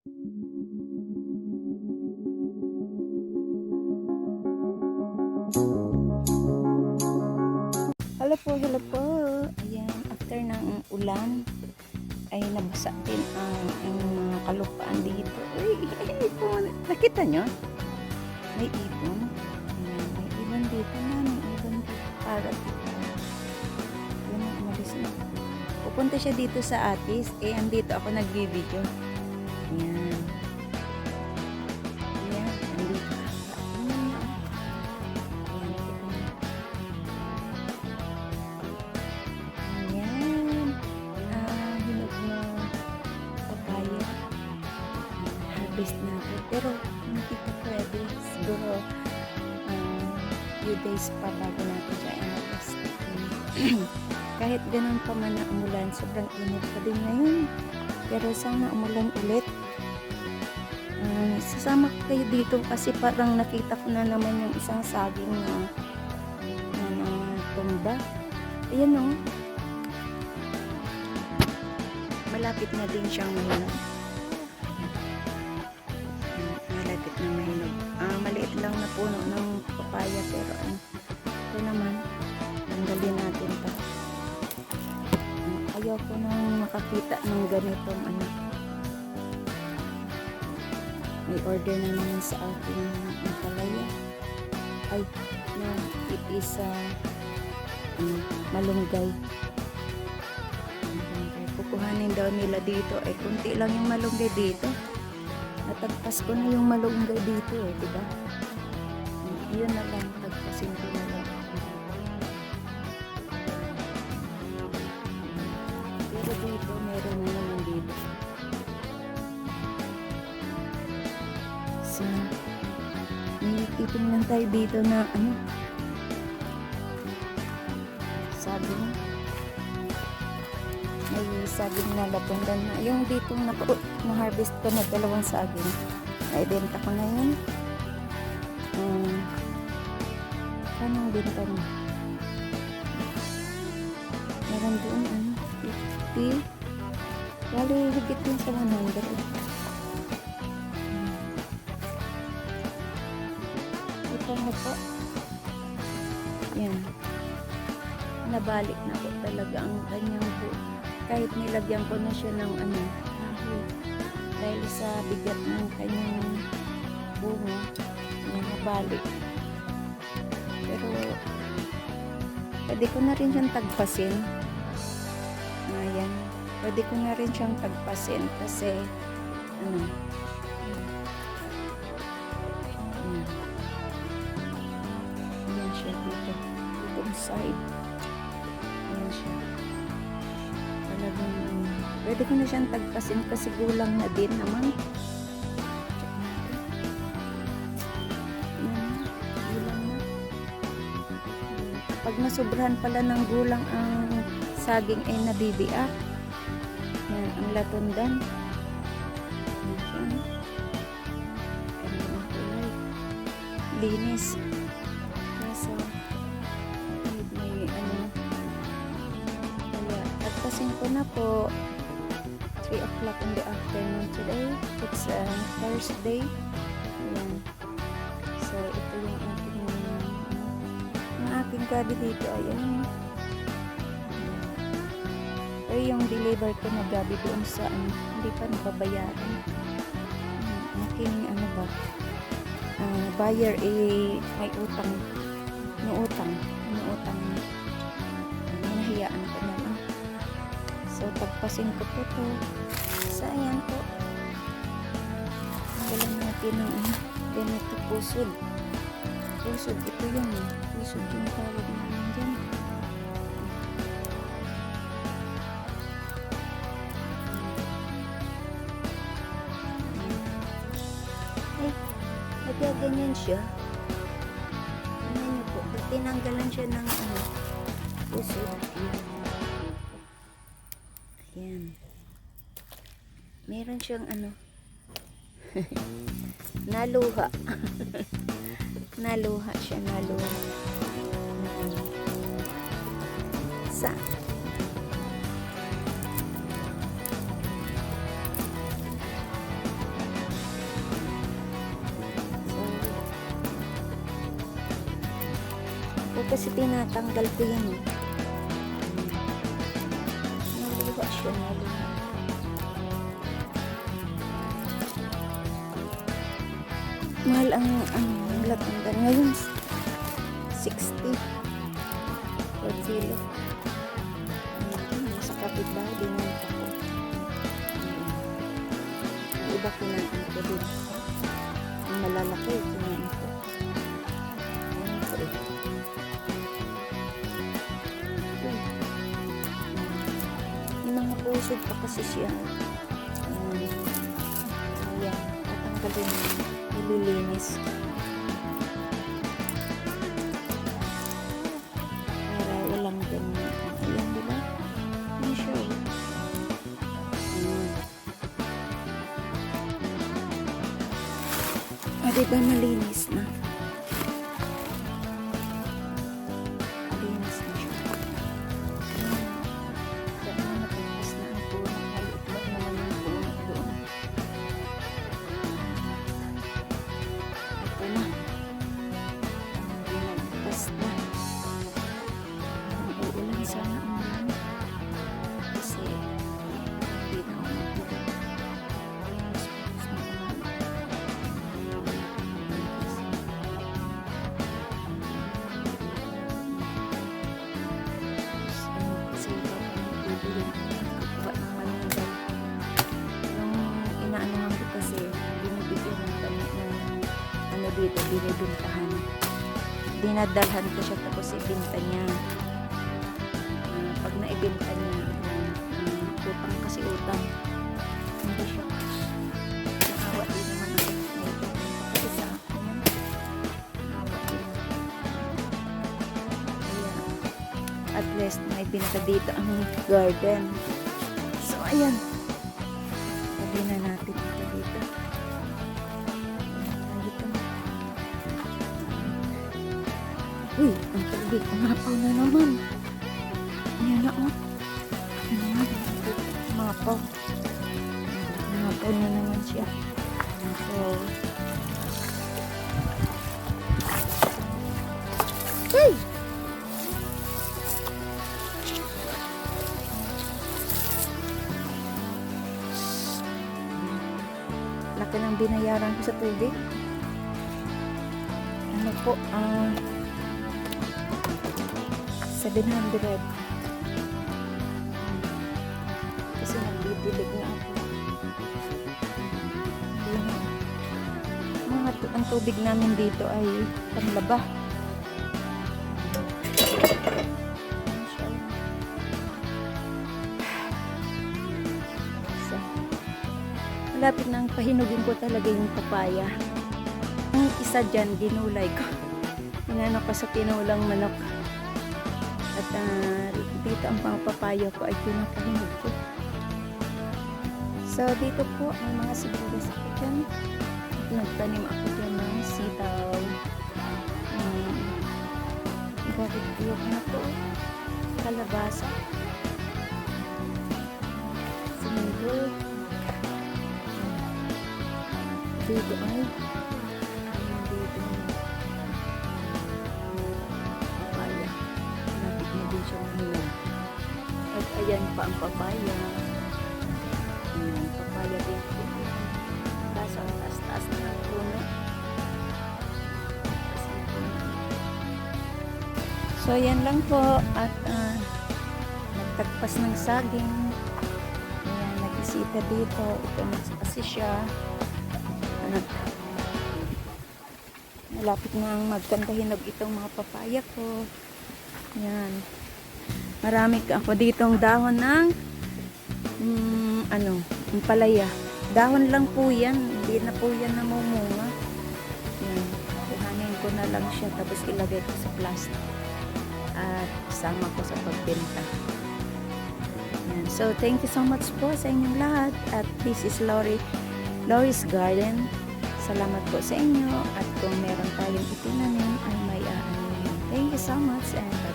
Hello po, hello po. Ayan, after ng ulan, ay nabasa din ang, ang mga kalupaan dito. Uy, ipon. Nakita nyo? May ibon. Ayan, may ibon dito na. May ibon dito. Parang Yun ang umalis na. Pupunta siya dito sa atis. Eh, andito ako nagbibideo. Ayan. Ayan, andito. Ayan, Ayan, kita niyo. Ayan. Ah, na papaya. Harvest natin. Pero hindi pa pwede. Siguro ah, few days pa bago natin siya i-harvest. Kahit ganun pa man na umulan, sobrang init pa din ngayon. Pero sana umulan ulit. Ah, sasama ko kayo dito kasi parang nakita ko na naman yung isang saging na na, na tumba. Ayan o. malapit na din siyang mahinog. Malapit na mahinog. Ah, maliit lang na puno ng papaya pero Ah, Ayaw ko nang makakita ng ganitong ano. May order na naman sa akin ng palaya. Ay, na it is ah, ano, malunggay. Kukuhanin daw nila dito. Ay kunti lang yung malunggay dito. Natagpas ko na yung malunggay dito eh di ba yun na lang tagpasin ko may titingnan tayo dito na ano sabi mo may saging na lapundan na. Yung ditong na, na-harvest ko na dalawang saging. Naibenta ko na yun. Um, anong benta mo? Meron doon, ano, 50. Bali, higit din sa 100. Na po. Yan. Nabalik na po talaga ang kanyang buo kahit nilagyan ko na siya ng ano. Dahil sa bigat ng kanyang bunga, nakabalik. Pero, pwede ko na rin siyang tagpasin. Ayan. Pwede ko na rin siyang tagpasin kasi, ano, side. Ayan siya talagang pwede ko na siyang tagpasin kasi gulang na din naman. Pag nasobrahan pala ng gulang ang saging ay nabibiak. Yan, ang latundan. Linis. Tagpasin ko na po 3 o'clock in the afternoon today. It's uh, Thursday. Ayan. So, ito yung aking yung aking gabi dito. Ayan. Pero yung deliver ko na gabi doon sa ano, hindi pa nababayaran. Aking ano ba, ah, buyer eh, may utang. May utang. May utang hinahiyaan ko naman. So, pagpasin ko po to. Sayang po. Galang natin ng ano, ganito pusod. Pusod, ito yun eh. Pusod yung tawag namin dyan. Ay, nagaganyan siya. Ano po, tinanggalan siya ng ano, pusod. Yan. Meron siyang ano. naluha. naluha siya, naluha. Sa so, kasi tinatanggal ko yan eh. Mahal ang ano, ang latanggan. Ngayon, 60 per kilo. Sa kapitbahay, binenta ko. Hmm. Yung iba kinain ko din. Ang malalaki, kinain ko. Ayan ko mga pusod pa kasi siya. Ayan, tatanggalin mo. Ililinis. Para walang ganyan. Ayan, di ba? Hindi siya eh. Ayan. Ah, di ba malinis na? Dinadalhan ko siya tapos ibinta niya. Ah, pag naibinta niya, um, utang kasi utang. Hindi siya. Naawa din naman ako. Naibinta kasi sa akin. At least may binta dito ang garden. So, ayan. Sabi na natin ito dito. Uy, ang tubig. Umapaw na naman. Ayan na, oh. Ayan na, umapaw. Umapaw na naman siya. So, Hey! Laki ng binayaran ko sa tubig. Ano po, ah... 700. Kasi nagbibilig na ako. Yun. Mga ang tubig namin dito ay panlaba. Malapit na ang pahinugin ko talaga yung papaya. Ang isa dyan, ginulay ko. Inano ko sa kinulang manok. Ah, dito ang mga papaya ko ay pinapahinog ko. So, dito po may mga sibuyas ako dyan. Nagtanim ako dyan ng sitaw. Um, Garlic na to. Kalabasa. Sinigol. Dito ay pa ang papaya. Ayan, papaya din po. Tapos ang taas-taas na ng puno. So, ayan lang po. At ah, nagtagpas ng saging. Ayan, nag-isita dito. Ito kasi siya. At malapit na ang magkandahinog itong mga papaya ko. Ayan. Marami ako ditong dahon ng mm, ano, yung palaya. Dahon lang po yan. Hindi na po yan namumunga. Yan. Kuhanin ko na lang siya tapos ilagay ko sa plastic. At sama ko sa pagbenta. Yan. So, thank you so much po sa inyong lahat. At this is Lori, Lori's Garden. Salamat po sa inyo. At kung meron tayong itinanim, ay may aanin. Thank you so much and.